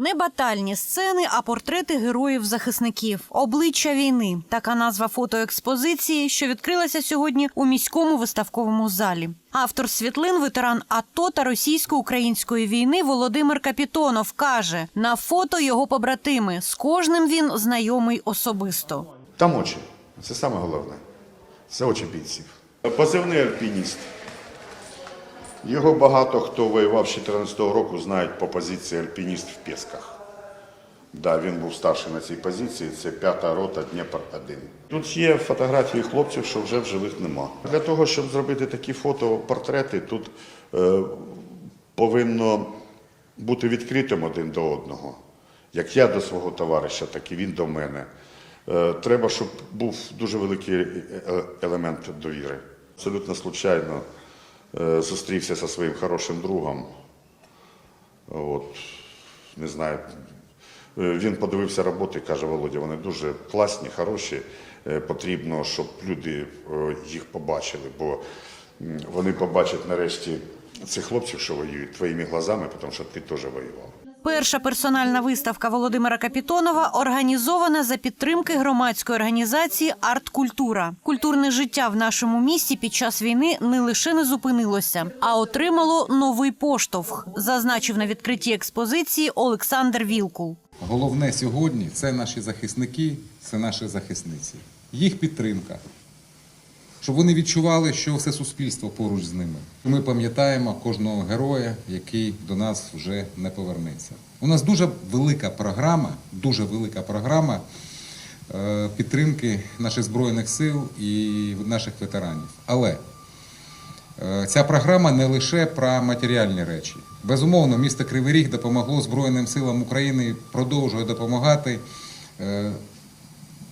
Не батальні сцени, а портрети героїв-захисників. Обличчя війни. Така назва фотоекспозиції, що відкрилася сьогодні у міському виставковому залі. Автор світлин, ветеран АТО та російсько-української війни Володимир Капітонов каже: на фото його побратими. З кожним він знайомий особисто. Там очі. Це саме головне. Це очі бійців. Позивний альпініст. Його багато хто воював з 2014 року, знають по позиції альпініст в Пєсках. Да, він був старший на цій позиції, це п'ята рота Дніпр 1 Тут є фотографії хлопців, що вже в живих нема. Для того, щоб зробити такі фотопортрети, тут е, повинно бути відкритим один до одного. Як я до свого товариша, так і він до мене. Е, Треба, щоб був дуже великий е, елемент довіри. Абсолютно случайно е, зустрівся зі своїм хорошим другом. От, не знаю. Е, Він подивився роботи каже, Володя, вони дуже класні, хороші. Е, Потрібно, щоб люди е, їх побачили, бо вони побачать нарешті цих хлопців, що воюють твоїми глазами, тому що ти теж воював. Перша персональна виставка Володимира Капітонова організована за підтримки громадської організації Арткультура. Культурне життя в нашому місті під час війни не лише не зупинилося, а отримало новий поштовх, зазначив на відкритті експозиції Олександр Вілкул. Головне сьогодні це наші захисники, це наші захисниці. Їх підтримка. Щоб вони відчували, що все суспільство поруч з ними. Ми пам'ятаємо кожного героя, який до нас вже не повернеться. У нас дуже велика програма, дуже велика програма е, підтримки наших збройних сил і наших ветеранів. Але Е, Ця програма не лише про матеріальні речі. Безумовно, місто Кривий Ріг допомогло Збройним силам України, продовжує допомагати.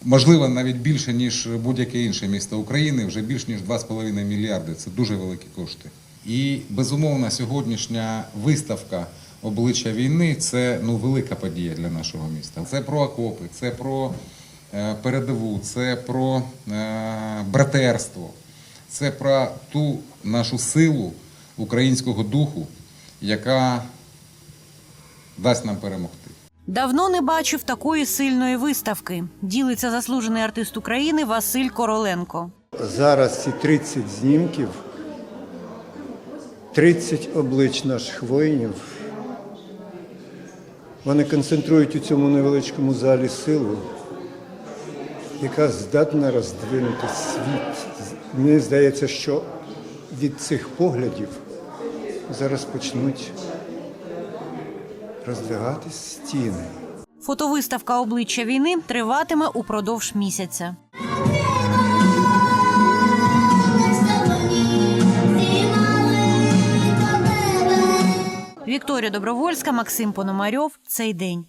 Можливо, навіть більше, ніж будь-яке інше місто України, вже більш ніж 2,5 мільярди. Це дуже великі кошти. І безумовно, сьогоднішня виставка обличчя війни це ну велика подія для нашого міста. Це про окопи, це про е, передову, це про е, братерство. Це про ту нашу силу українського духу, яка дасть нам перемогти. Давно не бачив такої сильної виставки. Ділиться заслужений артист України Василь Короленко. Зараз ці 30 знімків, 30 облич наших воїнів. Вони концентрують у цьому невеличкому залі силу, яка здатна роздвинути світ. Мені здається, що від цих поглядів зараз почнуть роздвигатись стіни. Фотовиставка обличчя війни триватиме упродовж місяця. Вікторія Добровольська, Максим Пономарьов. Цей день.